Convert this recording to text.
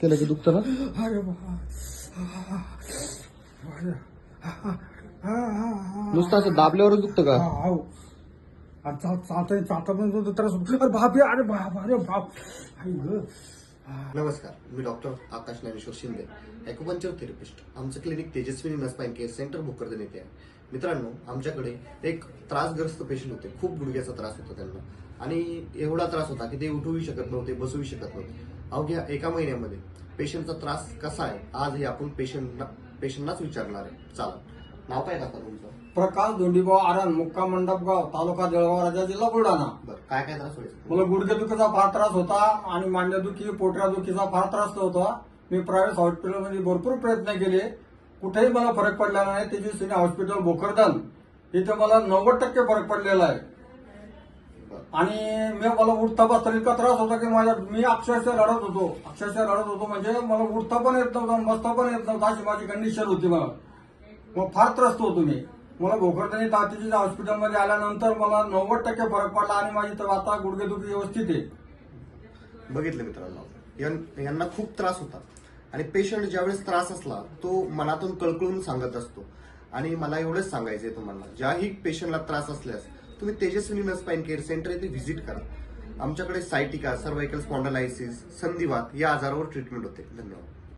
केलं की दुखतं ना अरे. नुसतं असं दाबल्यावरच दुखतं का हा, हाव. आणि चाल- चालता चालता पण त्रास. अरे बाप रे, अरे बाप अरे बाप आई गं. नमस्कार मी doctor Akash Dnyaneshwar Shinde acupuncture therapist. आमचं clinic Tejaswini नसपाईन care centre Bhokardan येथे आहे. मित्रांनो आमच्याकडे एक त्रासग्रस्त पेशंट होते. खूप गुडघ्याचा त्रास होता त्यांना. आणि एवढा त्रास होता की ते उठूही शकत नव्हते बसूही शकत नव्हते. अवघ्या एका महिन्यामध्ये पेशंटचा त्रास कसा आहे आज हे आपण पेशंटला पेशंटलाच विचारणार आहे. चला नाव काय टाका तुमचं? प्रकाश धोंडीभाऊ आरण मुक्काम मंडपगाव तालुका जळगाव राजा जिल्हा बुलढाणा. काय काय त्रास व्हायचा? मला गुडघेदुखीचा फार त्रास होता आणि मांड्यादुखी पोटऱ्यादुखीचा फार त्रास होता मी प्रायव्हेट हॉस्पिटलमध्ये भरपूर प्रयत्न केले. कुठेही मला फरक पडला नाही. तेजस्विनी हॉस्पिटल भोकरदन. इथे मला नव्वद टक्के फरक पडलेला आहे. आणि मी मला उठता बसता इतका त्रास होता की माझ्या मी अक्षरशः रडत होतो. अक्षरशः रडत होतो म्हणजे मला उठता पण येत नव्हतं बसता पण येत नव्हतं. अशी माझी कंडिशन होती मला. मग फार त्रस्त होतो मी. मला भोकरदनी तातीच्या हॉस्पिटलमध्ये आल्यानंतर मला नव्वद टक्के फरक पडला आणि माझी तर आता गुडघेदुखी व्यवस्थित आहे. बघितलं मित्रांनो यां- यांना खूप त्रास होता. आणि पेशंट ज्यावेळेस त्रास असला तो मनातून कळकळून सांगत असतो. आणि मला एवढंच सांगायचंय तुम्हाला ज्याही पेशंटला त्रास असल्यास तुम्ही तेजस्विनी नस पाईन केअर सेंटर येथे व्हिजिट करा. आमच्याकडे सायटिका सर्वायकल स्पॉन्डलायसिस संधिवात या आजारावर ट्रीटमेंट होते. धन्यवाद.